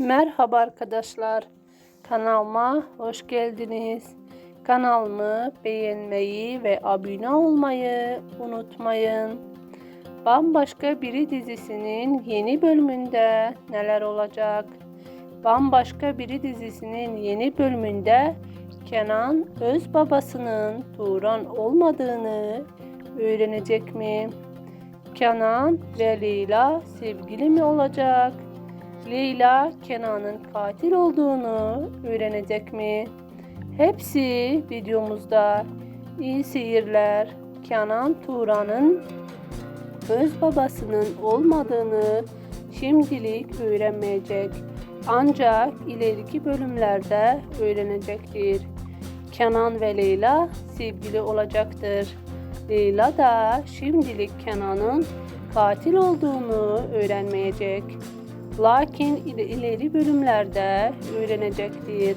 Merhaba arkadaşlar. Kanalıma hoş geldiniz. Kanalımı beğenmeyi ve abone olmayı unutmayın. Bambaşka Biri dizisinin yeni bölümünde neler olacak? Bambaşka Biri dizisinin yeni bölümünde Kenan öz babasının Turan olmadığını öğrenecek mi? Kenan ve Leyla sevgili mi olacak? Leyla Kenan'ın katil olduğunu öğrenecek mi? Hepsi videomuzda. İyi seyirler. Kenan Turan'ın öz babasının olmadığını şimdilik öğrenmeyecek. Ancak ileriki bölümlerde öğrenecektir. Kenan ve Leyla sevgili olacaktır. Leyla da şimdilik Kenan'ın katil olduğunu öğrenmeyecek. Lakin il- ileri bölümlerde öğrenecektir.